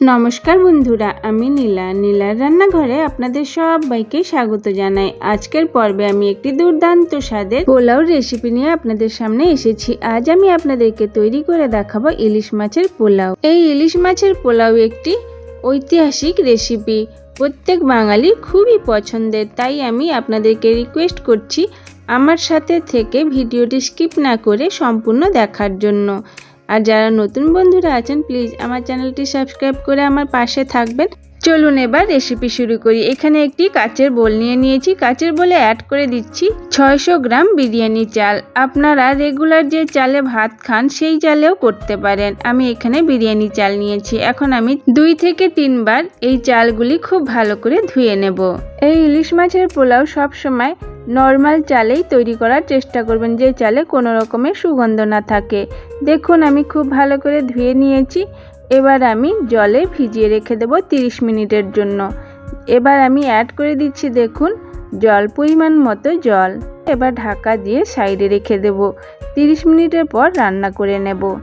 নমস্কার বন্ধুরা, আমি নীলা। নীলার রান্নাঘরে আপনাদের সবাইকে স্বাগত জানাই। আজকের পর্বে আমি একটি দুর্দান্ত স্বাদের পোলাও রেসিপি নিয়ে আপনাদের সামনে এসেছি। আজ আমি আপনাদেরকে তৈরি করে দেখাবো ইলিশ মাছের পোলাও। এই ইলিশ মাছের পোলাও একটি ঐতিহাসিক রেসিপি প্রত্যেক বাঙালি খুবই পছন্দের, তাই আমি আপনাদেরকে রিকোয়েস্ট করছি আমার সাথে থেকে ভিডিওটি স্কিপ না করে সম্পূর্ণ দেখার জন্য। আর যারা নতুন বন্ধুরা আছেন প্লিজ আমার চ্যানেলটি সাবস্ক্রাইব করে আমার পাশে থাকবেন। চলুন এবার রেসিপি শুরু করি। এখানে একটি কাচের বোল নিয়ে নিয়েছি। কাচের বোলে অ্যাড করে দিচ্ছি ছয়শো গ্রাম বিরিয়ানি চাল। আপনারা রেগুলার যে চালে ভাত খান, সেই চালেও করতে পারেন। আমি এখানে বিরিয়ানি চাল নিয়েছি। এখন আমি দুই থেকে তিনবার এই চালগুলি খুব ভালো করে ধুয়ে নেব। এই ইলিশ মাছের পোলাও সব সময় নর্মাল চালেই তৈরি করার চেষ্টা করবেন, যে চালে কোনো রকমের সুগন্ধ না থাকে। দেখুন, আমি খুব ভালো করে ধুয়ে নিয়েছি। এবার আমি জলে ভিজিয়ে রেখে দেব 30 মিনিটের জন্য। এবার আমি অ্যাড করে দিচ্ছি, দেখুন, জল, পরিমাণ মতো জল। এবার ঢাকা দিয়ে সাইডে রেখে দেব। 30 মিনিটের পর রান্না করে নেব।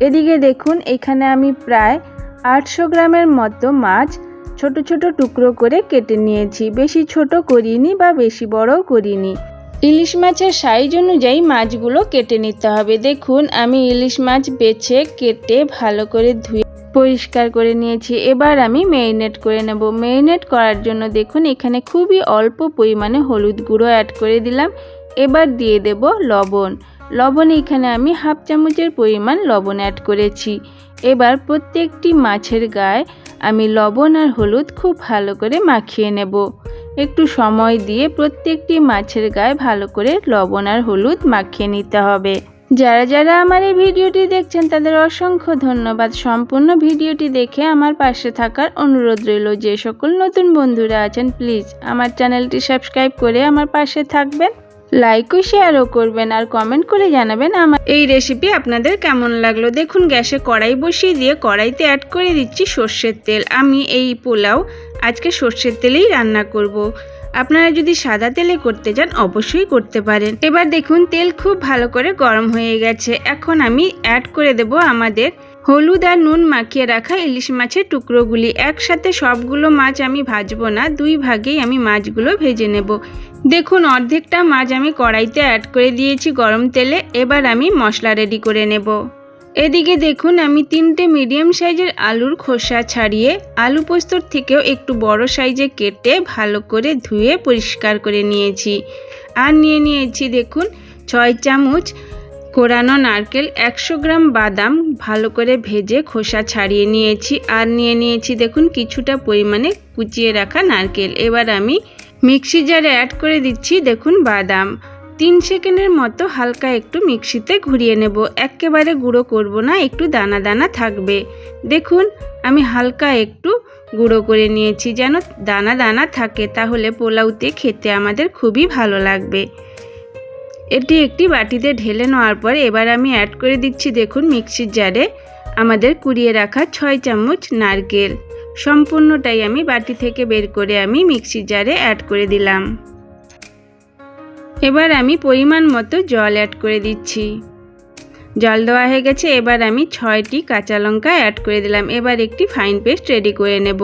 এদিকে দেখুন, এখানে আমি প্রায় আটশো গ্রামের মতো মাছ ছোট ছোট টুকরো করে কেটে নিয়েছি। বেশি ছোট করিনি বা বেশি বড়ও করিনি। ইলিশ মাছের সাইজ অনুযায়ী মাছগুলো কেটে নিতে হবে। দেখুন, আমি ইলিশ মাছ বেছে কেটে ভালো করে ধুয়ে পরিষ্কার করে নিয়েছি। এবার আমি মেরিনেট করে নেব। মেরিনেট করার জন্য দেখুন, এখানে খুবই অল্প পরিমাণে হলুদ গুঁড়ো অ্যাড করে দিলাম। এবার দিয়ে দেব লবণ। লবণ এখানে আমি হাফ চামচের পরিমাণ লবণ অ্যাড করেছি। এবার প্রত্যেকটি মাছের গায়ে আমি লবণ আর হলুদ খুব ভালো করে মাখিয়ে নেব। একটু সময় দিয়ে প্রত্যেকটি মাছের গায়ে ভালো করে লবণ আর হলুদ মাখিয়ে নিতে হবে। যারা যারা আমার এই ভিডিওটি দেখছেন, তাদের অসংখ্য ধন্যবাদ। সম্পূর্ণ ভিডিওটি দেখে আমার পাশে থাকার অনুরোধ রইল। যে সকল নতুন বন্ধুরা আছেন, প্লিজ আমার চ্যানেলটি সাবস্ক্রাইব করে আমার পাশে থাকবেন। লাইক ও শেয়ারও করবেন আর কমেন্ট করে জানাবেন আমার এই রেসিপি আপনাদের কেমন লাগল। দেখুন, গ্যাসে কড়াই বসিয়ে দিয়ে কড়াইতে অ্যাড করে দিচ্ছি সর্ষের তেল। আমি এই পোলাও আজকে সর্ষের তেলেই রান্না করব। আপনারা যদি সাদা তেলে করতে চান, অবশ্যই করতে পারেন। এবার দেখুন, তেল খুব ভালো করে গরম হয়ে গেছে। এখন আমি অ্যাড করে দেব আমাদের হলুদ আর নুন মাখিয়ে রাখা ইলিশ মাছের টুকরোগুলি। একসাথে সবগুলো মাছ আমি ভাজবো না, দুই ভাগেই আমি মাছগুলো ভেজে নেব। দেখুন, অর্ধেকটা মাছ আমি কড়াইতে অ্যাড করে দিয়েছি গরম তেলে, এবার আমি মশলা রেডি করে নেব। এদিকে দেখুন, আমি তিনটে মিডিয়াম সাইজের আলুর খোসা ছাড়িয়ে আলু পোস্তর থেকেও একটু বড় সাইজে কেটে ভালো করে ধুয়ে পরিষ্কার করে নিয়েছি। আর নিয়ে নিয়েছি, দেখুন, ছয় চামচ কোরানো নারকেল একশো গ্রাম বাদাম ভালো করে ভেজে খোসা ছাড়িয়ে নিয়েছি। আর নিয়ে নিয়েছি দেখুন কিছুটা পরিমাণে কুচিয়ে রাখা নারকেল। এবার আমি মিক্সি জারে অ্যাড করে দিচ্ছি দেখুন বাদাম। তিন সেকেন্ডের মতো হালকা একটু মিক্সিতে ঘুরিয়ে নেব। একেবারে গুঁড়ো করব না, একটু দানা দানা থাকবে। দেখুন আমি হালকা একটু গুঁড়ো করে নিয়েছি। যেন দানা দানা থাকে, তাহলে পোলাওতে খেতে আমাদের খুবই ভালো লাগবে। এটি একটি বাটিতে ঢেলে নেওয়ার পর এবার আমি অ্যাড করে দিচ্ছি দেখুন মিক্সির জারে আমাদের কুড়িয়ে রাখা ছয় চামচ নারকেল। সম্পূর্ণটাই আমি বাটি থেকে বের করে আমি মিক্সির জারে অ্যাড করে দিলাম। এবার আমি পরিমাণ মতো জল অ্যাড করে দিচ্ছি। জল দেওয়া হয়ে গেছে, এবার আমি ছয়টি কাঁচা লঙ্কা অ্যাড করে দিলাম। এবার একটি ফাইন পেস্ট রেডি করে নেব।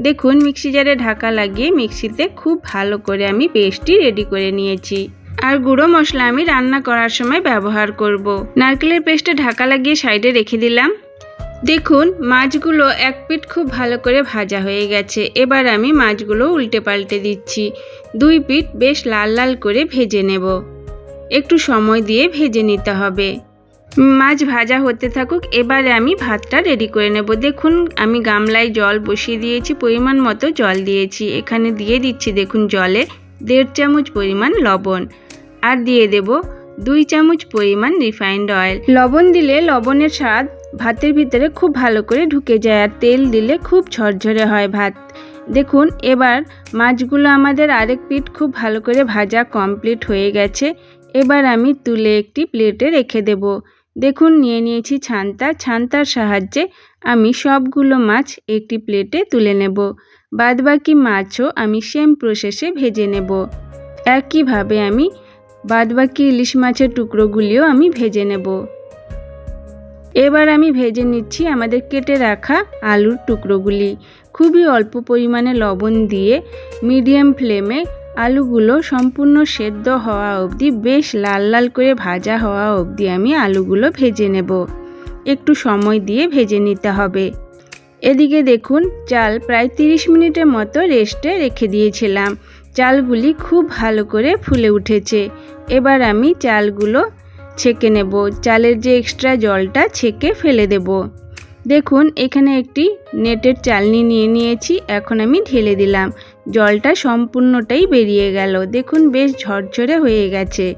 দেখুন, মিক্সি জারে ঢাকা লাগিয়ে মিক্সিতে খুব ভালো করে আমি পেস্টটি রেডি করে নিয়েছি। আর গুঁড়ো মশলা আমি রান্না করার সময় ব্যবহার করব। নারকেলের পেস্টে ঢাকা লাগিয়ে সাইডে রেখে দিলাম। দেখুন, মাছগুলো এক পিঠ খুব ভালো করে ভাজা হয়ে গেছে। এবার আমি মাছগুলো উল্টে পাল্টে দিচ্ছি। দুই পিঠ বেশ লাল লাল করে ভেজে নেব। একটু সময় দিয়ে ভেজে নিতে হবে। মাছ ভাজা হতে থাকুক, এবারে আমি ভাতটা রেডি করে নেব। দেখুন, আমি গামলায় জল বসিয়ে দিয়েছি, পরিমাণ মতো জল দিয়েছি। এখানে দিয়ে দিচ্ছি, দেখুন, জলে দেড় চামচ পরিমাণ লবণ। আর দিয়ে দেব দুই চামচ পরিমাণ রিফাইন্ড অয়েল। লবণ দিলে লবণের স্বাদ ভাতের ভিতরে খুব ভালো করে ঢুকে যায় আর তেল দিলে খুব ঝরঝরে হয় ভাত। দেখুন, এবার মাছগুলো আমাদের আরেক পিঠ খুব ভালো করে ভাজা কমপ্লিট হয়ে গেছে। এবার আমি তুলে একটি প্লেটে রেখে দেব। দেখুন, নিয়ে নিয়েছি ছান্তা। ছান্তার সাহায্যে আমি সবগুলো মাছ একটি প্লেটে তুলে নেব। বাদবাকি মাছও আমি সেম প্রসেসে ভেজে নেব। একইভাবে আমি বাদবাকি ইলিশ মাছের টুকরোগুলিও আমি ভেজে নেব। এবার আমি ভেজে নিচ্ছি আমাদের কেটে রাখা আলুর টুকরোগুলি। খুবই অল্প পরিমাণে লবণ দিয়ে মিডিয়াম ফ্লেমে আলুগুলো সম্পূর্ণ সেদ্ধ হওয়া অবধি বেশ লাল লাল করে ভাজা হওয়া অবধি আমি আলুগুলো ভেজে নেব। একটু সময় দিয়ে ভেজে নিতে হবে। এদিকে দেখুন, চাল প্রায় 30 মিনিটের মতো রেস্টে রেখে দিয়েছিলাম। চালগুলি খুব ভালো করে ফুলে উঠেছে। এবার আমি চালগুলো ছেঁকে নেব। চালের যে এক্সট্রা জলটা ছেঁকে ফেলে দেব। দেখুন, এখানে একটি নেটের চালনি নিয়ে নিয়েছি, এখন আমি ঢেলে দিলাম। জলটা সম্পূর্ণটাই বেরিয়ে গেল। দেখুন, বেশ ঝরঝরে হয়ে গেছে।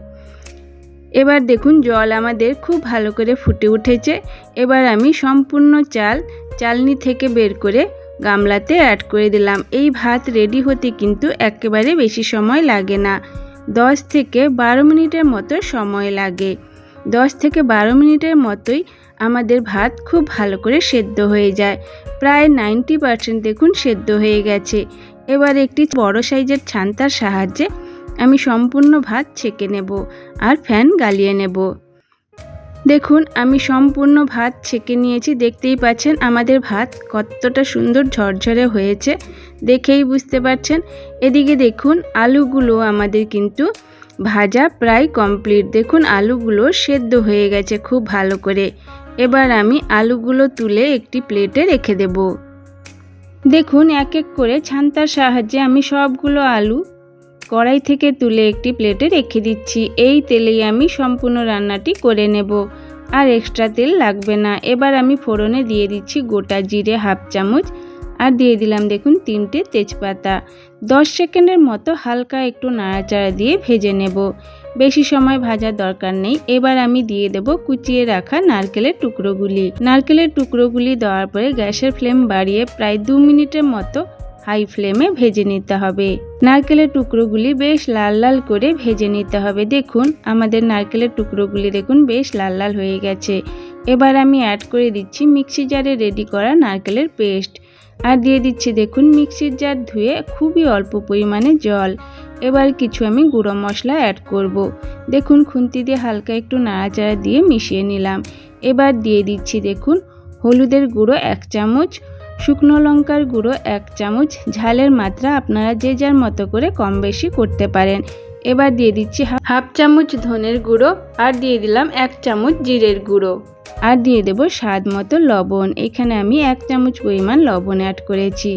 এবার দেখুন, জল আমাদের খুব ভালো করে ফুটে উঠেছে। এবার আমি সম্পূর্ণ চাল চালনি থেকে বের করে গামলাতে অ্যাড করে দিলাম। এই ভাত রেডি হতে কিন্তু একেবারে বেশি সময় লাগে না। দশ থেকে বারো মিনিটের মতো সময় লাগে। দশ থেকে বারো মিনিটের মতোই আমাদের ভাত খুব ভালো করে সেদ্ধ হয়ে যায়। প্রায় নাইনটি পারসেন্ট দেখুন সেদ্ধ হয়ে গেছে। এবার একটি বড় সাইজের ছান্তার সাহায্যে আমি সম্পূর্ণ ভাত ছেঁকে নেব আর ফ্যান গালিয়ে নেব। দেখুন, আমি সম্পূর্ণ ভাত ছেঁকে নিয়েছি। দেখতেই পাচ্ছেন, আমাদের ভাত কতটা সুন্দর ঝরঝরে হয়েছে। দেখেই বুঝতে পারছেন। এদিকে দেখুন, আলুগুলো আমাদের কিন্তু ভাজা প্রায় কমপ্লিট। দেখুন, আলুগুলো সেদ্ধ হয়ে গেছে খুব ভালো করে। এবার আমি আলুগুলো তুলে একটি প্লেটে রেখে দেব। দেখুন, এক এক করে ছান্তার সাহায্যে আমি সবগুলো আলু কড়াই থেকে তুলে একটি প্লেটে রেখে দিচ্ছি। এই তেলেই আমি সম্পূর্ণ রান্নাটি করে নেব। আর এক্সট্রা তেল লাগবে না। এবার আমি ফোড়নে দিয়ে দিচ্ছি গোটা জিরে হাফ চামচ। আর দিয়ে দিলাম দেখুন তিনটে তেজপাতা। দশ সেকেন্ডের মতো হালকা একটু নাড়াচাড়া দিয়ে ভেজে নেব। বেশি সময় ভাজার দরকার নেই। এবার আমি দিয়ে দেব কুচিয়ে রাখা নারকেলের টুকরোগুলি। নারকেলের টুকরোগুলি দেওয়ার পরে গ্যাসের ফ্লেম বাড়িয়ে প্রায় দু মিনিটের মতো হাই ফ্লেমে ভেজে নিতে হবে। নারকেলের টুকরোগুলি বেশ লাল লাল করে ভেজে নিতে হবে। দেখুন, আমাদের নারকেলের টুকরোগুলি দেখুন বেশ লাল লাল হয়ে গেছে। এবার আমি অ্যাড করে দিচ্ছি মিক্সি জারে রেডি করা নারকেলের পেস্ট আর দিয়ে দিচ্ছি দেখুন মিক্সির জার ধুয়ে খুবই অল্প পরিমাণে জল। এবার কিছু আমি গুঁড়ো মশলা অ্যাড করব। দেখুন খুন্তি দিয়ে হালকা একটু নাড়াচাড়া দিয়ে মিশিয়ে নিলাম। এবার দিয়ে দিচ্ছি দেখুন হলুদের গুঁড়ো এক চামচ শুকনো লঙ্কার গুঁড়ো এক চামচ, ঝালের মাত্রা আপনারা যে যার মতো করে কম বেশি করতে পারেন। এবার দিয়ে দিচ্ছি হাফ চামচ ধনের গুঁড়ো আর দিয়ে দিলাম এক চামচ জিরের গুঁড়ো। আর দিয়ে দেব স্বাদ মতো লবণ। এখানে আমি এক চামচ পরিমাণ লবণ অ্যাড করেছি।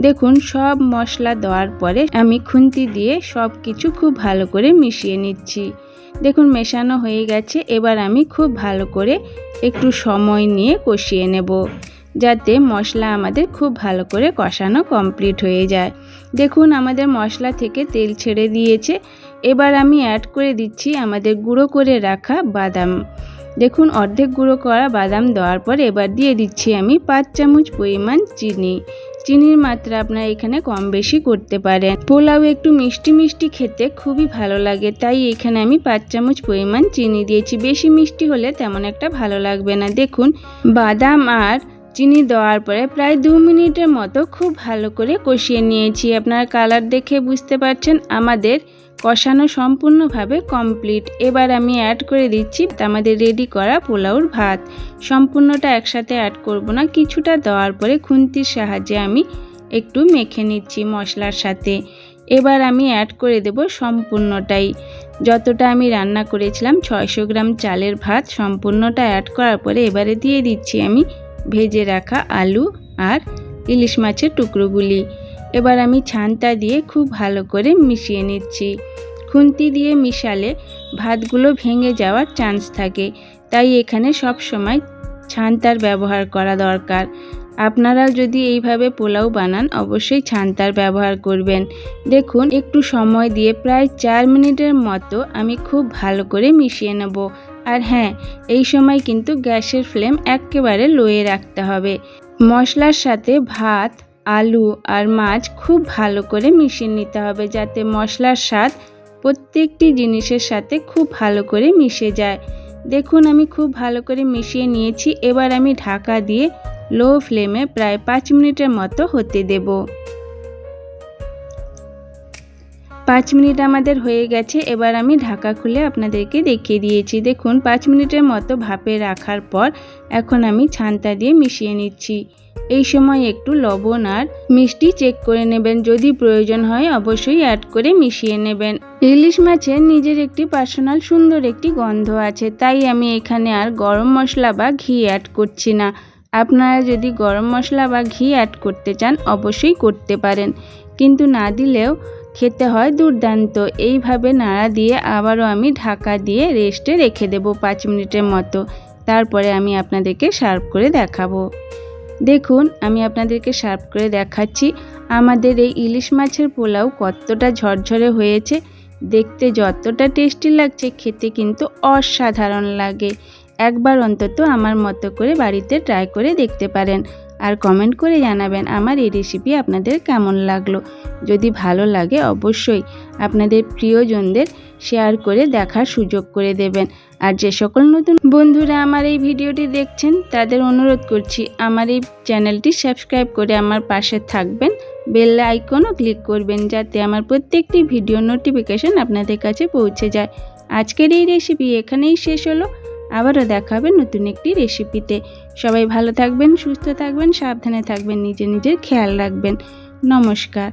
দেখুন, সব মশলা দেওয়ার পরে আমি খুন্তি দিয়ে সব কিছু খুব ভালো করে মিশিয়ে নিচ্ছি। দেখুন, মেশানো হয়ে গেছে। এবার আমি খুব ভালো করে একটু সময় নিয়ে কষিয়ে নেব। যাতে মশলা আমাদের খুব ভালো করে কষানো কমপ্লিট হয়ে যায়। দেখুন, আমাদের মশলা থেকে তেল ছেড়ে দিয়েছে। এবার আমি অ্যাড করে দিচ্ছি আমাদের গুঁড়ো করে রাখা বাদাম। দেখুন, অর্ধেক গুঁড়ো করা বাদাম দেওয়ার পর এবার দিয়ে দিচ্ছি আমি পাঁচ চামচ পরিমাণ চিনি। চিনির মাত্রা আপনারা এখানে কম বেশি করতে পারেন। পোলাও একটু মিষ্টি মিষ্টি খেতে খুবই ভালো লাগে, তাই এখানে আমি পাঁচ চামচ পরিমাণ চিনি দিয়েছি। বেশি মিষ্টি হলে তেমন একটা ভালো লাগবে না। দেখুন, বাদাম আর চিনি দেওয়ার পরে প্রায় দু মিনিটের মতো খুব ভালো করে কষিয়ে নিয়েছি। আপনার কালার দেখে বুঝতে পারছেন, আমাদের কষানো সম্পূর্ণভাবে কমপ্লিট। এবার আমি অ্যাড করে দিচ্ছি আমাদের রেডি করা পোলাওর ভাত। সম্পূর্ণটা একসাথে অ্যাড করব না, কিছুটা দেওয়ার পরে খুন্তির সাহায্যে আমি একটু মেখে নিচ্ছি মশলার সাথে। এবার আমি অ্যাড করে দেব সম্পূর্ণটাই। যতটা আমি রান্না করেছিলাম, ছয়শো গ্রাম চালের ভাত সম্পূর্ণটা অ্যাড করার পরে এবারে দিয়ে দিচ্ছি আমি ভেজে রাখা আলু আর ইলিশ মাছের টুকরোগুলি। এবার আমি ছানটা দিয়ে খুব ভালো করে মিশিয়ে নিচ্ছি। খুন্তি দিয়ে মিশালে ভাতগুলো ভেঙে যাওয়ার চান্স থাকে, তাই এখানে সব সময় ছানতার ব্যবহার করা দরকার। আপনারা যদি এইভাবে পোলাও বানান, অবশ্যই ছানতার ব্যবহার করবেন। দেখুন, একটু সময় দিয়ে প্রায় চার মিনিটের মতো আমি খুব ভালো করে মিশিয়ে নেব। আর হ্যাঁ এই সময় কিন্তু গ্যাসের ফ্লেম একেবারে লোয়ে রাখতে হবে। মশলার সাথে ভাত, আলু আর মাছ খুব ভালো করে মিশিয়ে নিতে হবে যাতে মশলার স্বাদ প্রত্যেকটি জিনিসের সাথে খুব ভালো করে মিশে যায়। দেখুন, আমি খুব ভালো করে মিশিয়ে নিয়েছি। এবার আমি ঢাকা দিয়ে লো ফ্লেমে প্রায় পাঁচ মিনিটের মতো হতে দেব। পাঁচ মিনিট আমাদের হয়ে গেছে, এবার আমি ঢাকা খুলে আপনাদেরকে দেখিয়ে দিয়েছি। দেখুন, পাঁচ মিনিটের মতো ভাপে রাখার পর এখন আমি ছান্তা দিয়ে মিশিয়ে নিচ্ছি। এই সময় একটু লবণ আর মিষ্টি চেক করে নেবেন। যদি প্রয়োজন হয়, অবশ্যই অ্যাড করে মিশিয়ে নেবেন। ইলিশ মাছের নিজের একটি পার্সোনাল সুন্দর একটি গন্ধ আছে, তাই আমি এখানে আর গরম মশলা বা ঘি অ্যাড করছি না। আপনারা যদি গরম মশলা বা ঘি অ্যাড করতে চান, অবশ্যই করতে পারেন। কিন্তু না দিলেও খেতে হয় দুর্দান্ত। এইভাবে নাড়া দিয়ে আবারও আমি ঢাকা দিয়ে রেস্টে রেখে দেবো পাঁচ মিনিটের মতো। তারপরে আমি আপনাদেরকে সার্ভ করে দেখাবো। দেখুন, আমি আপনাদেরকে সার্ভ করে দেখাচ্ছি। আমাদের এই ইলিশ মাছের পোলাও কতটা ঝরঝরে হয়েছে। দেখতে যতটা টেস্টি লাগছে, খেতে কিন্তু অসাধারণ লাগে। একবার অন্তত আমার মতো করে বাড়িতে ট্রাই করে দেখতে পারেন। আর কমেন্ট করে জানাবেন আমার এই রেসিপি আপনাদের কেমন লাগল। যদি ভালো লাগে অবশ্যই আপনাদের প্রিয়জনদের শেয়ার করে দেখার সুযোগ করে দেবেন। আর যে সকল নতুন বন্ধুরা আমার এই ভিডিওটি দেখছেন, তাদের অনুরোধ করছি আমার এই চ্যানেলটি সাবস্ক্রাইব করে আমার পাশে থাকবেন। বেল আইকনও ক্লিক করবেন যাতে আমার প্রত্যেকটি ভিডিও নোটিফিকেশন আপনাদের কাছে পৌঁছে যায়। আজকের এই রেসিপি এখানেই শেষ হলো। আবারও দেখা হবে নতুন একটি রেসিপিতে। সবাই ভালো থাকবেন, সুস্থ থাকবেন, সাবধানে থাকবেন, নিজে নিজের খেয়াল রাখবেন। নমস্কার।